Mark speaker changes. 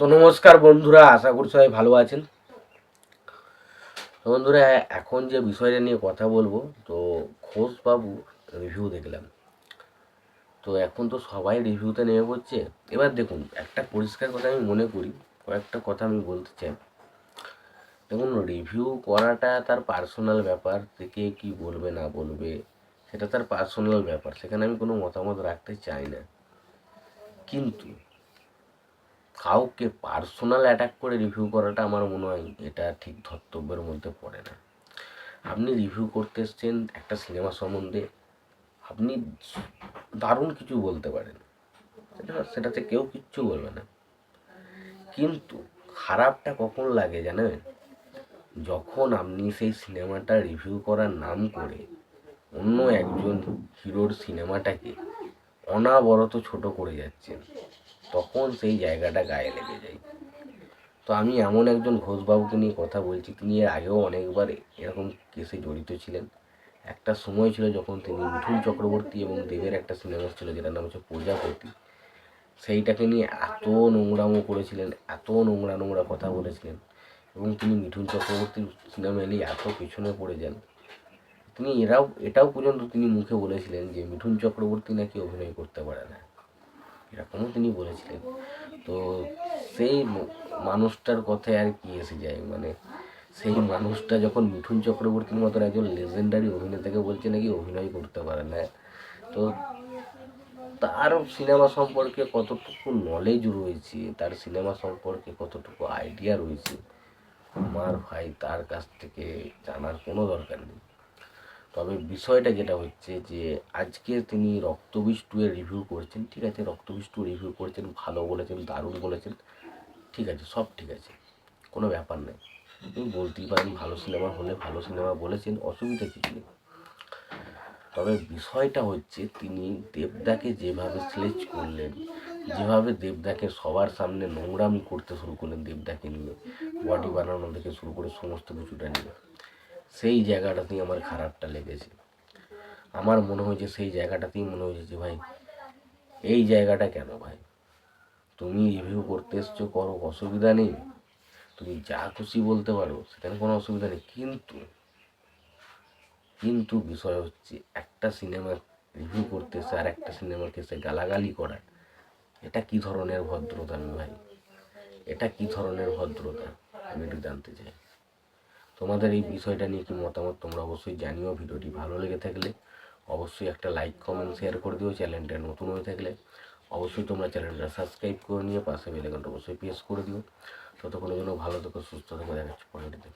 Speaker 1: তো নমস্কার বন্ধুরা, আশা করি সবাই ভালো আছেন। তো বন্ধুরা, এখন যে বিষয়টা নিয়ে কথা বলব, তো ঘোষবাবু রিভিউ দেখলাম। তো এখন তো সবাই রিভিউতে নেমে পড়ছে। এবার দেখুন, একটা পরিষ্কার কথা আমি মনে করি, কয়েকটা কথা আমি বলতে চাই। দেখুন রিভিউ করাটা তার পার্সোনাল ব্যাপার থেকে কি বলবে, না বলবে, সেটা তার পার্সোনাল ব্যাপার। সেখানে আমি কোনো মতামত রাখতে চাই না। কিন্তু কাউকে পার্সোনাল অ্যাটাক করে রিভিউ করাটা আমার মনে হয় এটা ঠিক ধর্তব্যের মধ্যে পড়ে না। আপনি রিভিউ করতে এসছেন একটা সিনেমা সম্বন্ধে, আপনি দারুণ কিছু বলতে পারেন। সেটাতে কেউ কিচ্ছু বলবে না। কিন্তু খারাপটা কখন লাগে জানেন? যখন আপনি সেই সিনেমাটা রিভিউ করার নাম করে অন্য একজন হিরোর সিনেমাটাকে অনাবরত ছোট করে যাচ্ছেন। তখন সেই জায়গাটা গায়ে লেগে যায়। তো আমি এমন একজন ঘোষবাবুকে নিয়ে কথা বলছি, তিনি এর আগেও অনেকবার এরকম কেসে জড়িত ছিলেন। একটা সময় ছিল যখন তিনি মিঠুন চক্রবর্তী এবং দেবের একটা সিনেমা ছিল, যেটার নাম হচ্ছে প্রজাপতি। সেইটাকে নিয়ে এত নোংরামো করেছিলেন, এত নোংরা নোংরা কথা বলেছিলেন এবং তিনি মিঠুন চক্রবর্তীর সিনেমা এলেই এত পেছনে পড়ে যান। তিনি এরাও, এটাও পর্যন্ত তিনি মুখে বলেছিলেন যে মিঠুন চক্রবর্তী নাকি অভিনয় করতে পারে না। এরকমও তিনি বলেছিলেন। তো সেই মানুষটার কথায় আর কি এসে যায়? মানে সেই মানুষটা যখন মিঠুন চক্রবর্তীর মতন একজন লেজেন্ডারি অভিনেতাকে বলছে নাকি অভিনয় করতে পারে না? তো তার সিনেমা সম্পর্কে কতটুকু নলেজ রয়েছে, তার সিনেমা সম্পর্কে কতটুকু আইডিয়া রয়েছে আমার ভাই তার কাছ থেকে জানার কোনো দরকার নেই। তবে বিষয়টা যেটা হচ্ছে যে, আজকে তিনি রক্তবীজ টু এর রিভিউ করছেন, ঠিক আছে? রক্তবীজ টু রিভিউ করছেন, ভালো বলেছেন, দারুণ বলেছেন, ঠিক আছে? সব ঠিক আছে, কোনো ব্যাপার নেই। তুমি বলতেই পারেন, ভালো সিনেমা হলে ভালো সিনেমা বলেছেন, অসুবিধা কিছু নেই। তবে বিষয়টা হচ্ছে, তিনি দেবদাকে যেভাবে স্লেজ করলেন, যেভাবে দেবদাকে সবার সামনে নোংরামি করতে শুরু করলেন দেবদাকে নিয়ে বডি বানানো থেকে শুরু করে সমস্ত কিছুটা নিয়ে সেই জায়গাটাতেই আমার খারাপটা লেগেছে। আমার মনে হয়েছে সেই জায়গাটাতেই মনে হয়েছে যে, ভাই, এই জায়গাটা কেন ভাই? তুমি রিভিউ করতে এসছো, করো, অসুবিধা নেই। তুমি যা খুশি বলতে পারো, সেখানে কোনো অসুবিধা নেই। কিন্তু কিন্তু বিষয় হচ্ছে, একটা সিনেমা রিভিউ করতে এসে আর একটা সিনেমাকে সে গালাগালি করা, এটা কি ধরনের ভদ্রতা আমি ভাই? এটা কি ধরনের ভদ্রতা? আমি একটু জানতে চাই। তোমাদের এই বিষয়টা নিয়ে কি মতামত তোমরা অবশ্যই জানিও। ভিডিওটি ভালো লেগে থাকলে অবশ্যই একটা লাইক কমেন্ট শেয়ার করে দিও। চ্যানেলটা নতুন হয়ে থাকলে অবশ্যই তোমরা চ্যানেলটা সাবস্ক্রাইব করে নিয়ে পাশে বেলাইকনটা অবশ্যই প্রেস করে দিও। ততক্ষণের জন্য ভালো থেকো, সুস্থ থেকো। দেখাচ্ছি পরের দিন।